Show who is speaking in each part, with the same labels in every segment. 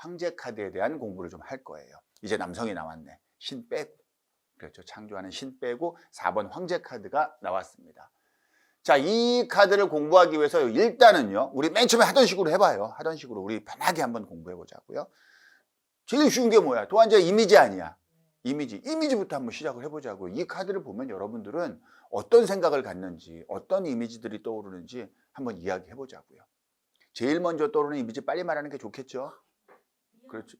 Speaker 1: 황제 카드에 대한 공부를 좀 할 거예요. 이제 남성이 나왔네. 신 빼고. 그렇죠. 창조하는 신 빼고 4번 황제 카드가 나왔습니다. 자, 이 카드를 공부하기 위해서 일단은요, 우리 맨 처음에 하던 식으로 해봐요. 하던 식으로 우리 편하게 한번 공부해 보자고요. 제일 쉬운 게 뭐야? 도안자 이미지 아니야. 이미지. 이미지부터 한번 시작을 해보자고요. 이 카드를 보면 여러분들은 어떤 생각을 갖는지, 어떤 이미지들이 떠오르는지 한번 이야기해 보자고요. 제일 먼저 떠오르는 이미지 빨리 말하는 게 좋겠죠? 그렇죠.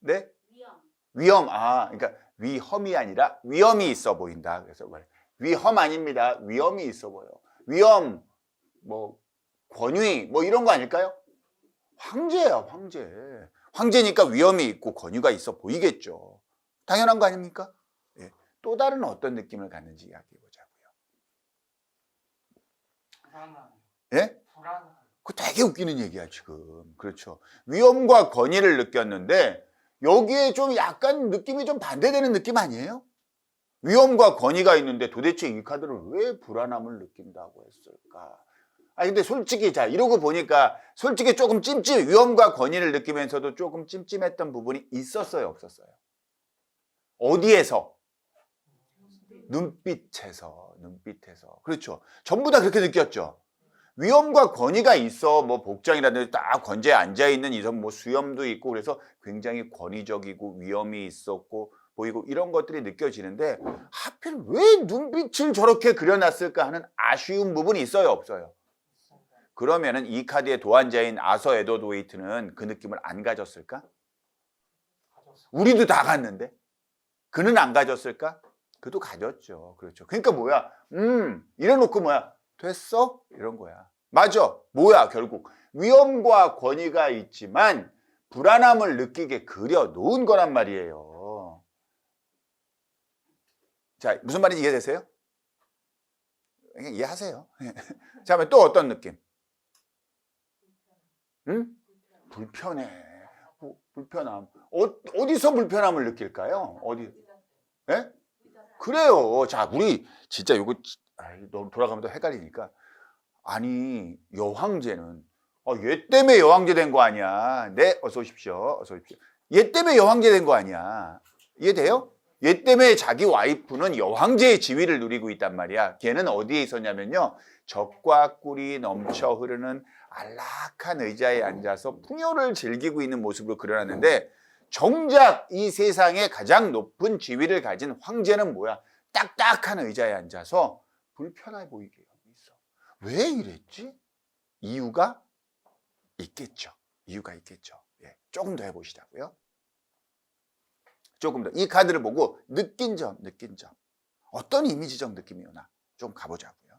Speaker 1: 네?
Speaker 2: 위험.
Speaker 1: 위험. 아, 그러니까 위험이 아니라 위험이 있어 보인다. 그래서 말 위험 아닙니다. 위험이 있어 보여. 위험, 뭐 권위, 뭐 이런 거 아닐까요? 황제야, 황제. 황제니까 위험이 있고 권위가 있어 보이겠죠. 당연한 거 아닙니까? 예. 또 다른 어떤 느낌을 갖는지 이야기해 보자고요.
Speaker 3: 불안한.
Speaker 1: 예?
Speaker 3: 불안한.
Speaker 1: 그 되게 웃기는 얘기야, 지금. 그렇죠. 위험과 권위를 느꼈는데, 여기에 좀 약간 느낌이 좀 반대되는 느낌 아니에요? 위험과 권위가 있는데 도대체 이 카드를 왜 불안함을 느낀다고 했을까? 아, 근데 솔직히, 자, 이러고 보니까 솔직히 조금 찜찜, 위험과 권위를 느끼면서도 조금 찜찜했던 부분이 있었어요, 없었어요? 어디에서? 눈빛에서, 눈빛에서. 그렇죠. 전부 다 그렇게 느꼈죠. 위험과 권위가 있어. 뭐 복장이라든지 딱 건재에 앉아 있는 이성 뭐 수염도 있고 그래서 굉장히 권위적이고 위험이 있었고 보이고 이런 것들이 느껴지는데 하필 왜 눈빛을 저렇게 그려놨을까 하는 아쉬운 부분이 있어요 없어요? 그러면은 이 카드의 도안자인 아서 에더 도웨이트는 그 느낌을 안 가졌을까. 우리도 다 갔는데 그는 안 가졌을까? 그도 가졌죠. 그렇죠. 그러니까 뭐야? 음 이래놓고 뭐야 됐어? 이런 거야. 맞아. 뭐야, 결국. 위험과 권위가 있지만 불안함을 느끼게 그려 놓은 거란 말이에요. 자, 무슨 말인지 이해되세요? 그냥 이해하세요. 자, 그러면 또 어떤 느낌? 응? 불편해. 부- 불편함. 어, 어디서 불편함을 느낄까요? 어디? 예? 그래요. 자, 우리 진짜 이거 너무 돌아가면 또 헷갈리니까. 아니, 여황제는 어, 얘 때문에 여황제 된 거 아니야. 네, 어서 오십시오. 어서 오십시오. 얘 때문에 여황제 된 거 아니야. 이해돼요? 얘 때문에 자기 와이프는 여황제의 지위를 누리고 있단 말이야. 걔는 어디에 있었냐면요. 적과 꿀이 넘쳐 흐르는 안락한 의자에 앉아서 풍요를 즐기고 있는 모습으로 그려놨는데 정작 이 세상에 가장 높은 지위를 가진 황제는 뭐야? 딱딱한 의자에 앉아서 불편해 보이게 하고 있어. 왜 이랬지? 이유가 있겠죠. 이유가 있겠죠. 예, 조금 더 해보시자고요. 조금 더. 이 카드를 보고 느낀 점, 느낀 점. 어떤 이미지적 느낌이 오나 좀 가보자고요.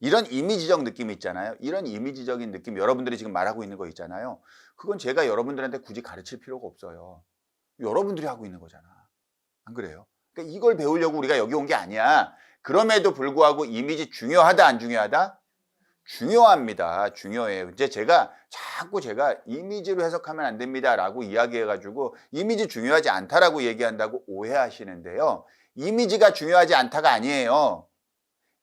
Speaker 1: 이런 이미지적 느낌 있잖아요. 이런 이미지적인 느낌 여러분들이 지금 말하고 있는 거 있잖아요. 그건 제가 여러분들한테 굳이 가르칠 필요가 없어요. 여러분들이 하고 있는 거잖아. 안 그래요? 그러니까 이걸 배우려고 우리가 여기 온 게 아니야. 그럼에도 불구하고 이미지 중요하다 안 중요하다? 중요합니다. 중요해요. 이제 제가 자꾸 제가 이미지로 해석하면 안 됩니다라고 이야기해가지고 이미지 중요하지 않다라고 얘기한다고 오해하시는데요. 이미지가 중요하지 않다가 아니에요.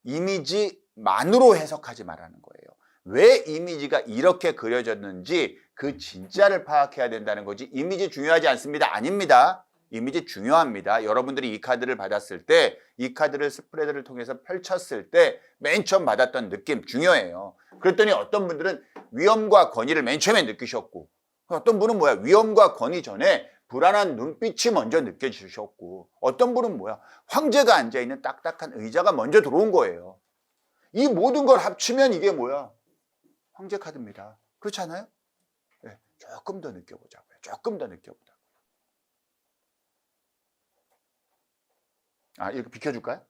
Speaker 1: 이미지만으로 해석하지 말라는 거예요. 왜 이미지가 이렇게 그려졌는지 그 진짜를 파악해야 된다는 거지. 이미지 중요하지 않습니다. 아닙니다. 이미지 중요합니다. 여러분들이 이 카드를 받았을 때, 이 카드를 스프레드를 통해서 펼쳤을 때, 맨 처음 받았던 느낌 중요해요. 그랬더니 어떤 분들은 위험과 권위를 맨 처음에 느끼셨고, 어떤 분은 뭐야? 위험과 권위 전에 불안한 눈빛이 먼저 느껴지셨고, 어떤 분은 뭐야? 황제가 앉아있는 딱딱한 의자가 먼저 들어온 거예요. 이 모든 걸 합치면 이게 뭐야? 황제 카드입니다. 그렇지 않아요? 네, 조금 더 느껴보자고요. 조금 더 느껴보자고요. 아, 이렇게 비켜줄까요?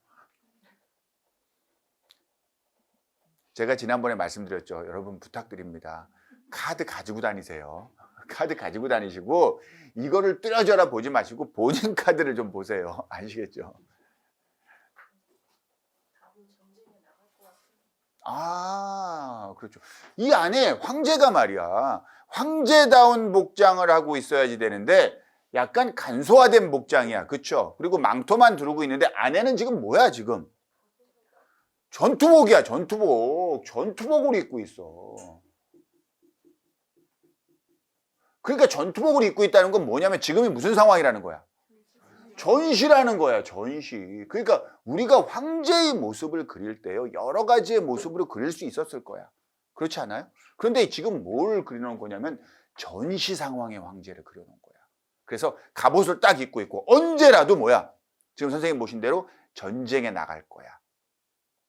Speaker 1: 제가 지난번에 말씀드렸죠. 여러분 부탁드립니다. 카드 가지고 다니세요. 카드 가지고 다니시고 이거를 뚫어져라 보지 마시고 본인 카드를 좀 보세요. 아시겠죠? 아, 그렇죠. 이 안에 황제가 말이야. 황제다운 복장을 하고 있어야지 되는데 약간 간소화된 복장이야. 그쵸? 그리고 망토만 두르고 있는데 안에는 지금 뭐야, 지금? 전투복이야, 전투복. 전투복을 입고 있어. 그러니까 전투복을 입고 있다는 건 뭐냐면 지금이 무슨 상황이라는 거야? 전시라는 거야, 전시. 그러니까 우리가 황제의 모습을 그릴 때요, 여러 가지의 모습으로 그릴 수 있었을 거야. 그렇지 않아요? 그런데 지금 뭘 그려놓은 거냐면 전시 상황의 황제를 그려놓은 거야. 그래서 갑옷을 딱 입고 있고 언제라도 뭐야? 지금 선생님 보신 대로 전쟁에 나갈 거야.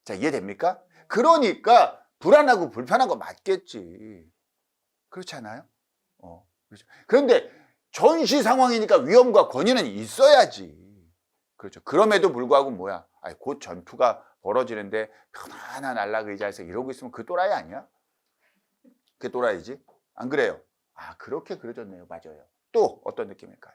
Speaker 1: 자, 이해됩니까? 그러니까 불안하고 불편한 거 맞겠지. 그렇지 않아요? 어, 그렇죠. 그런데 전시 상황이니까 위험과 권위는 있어야지. 그렇죠. 그럼에도 불구하고 뭐야? 아니, 곧 전투가 벌어지는데 편안한 안락 의자에서 이러고 있으면 그 또라이 아니야? 그 또라이지? 안 그래요? 아, 그렇게 그려졌네요. 맞아요. 또 어떤 느낌일까요?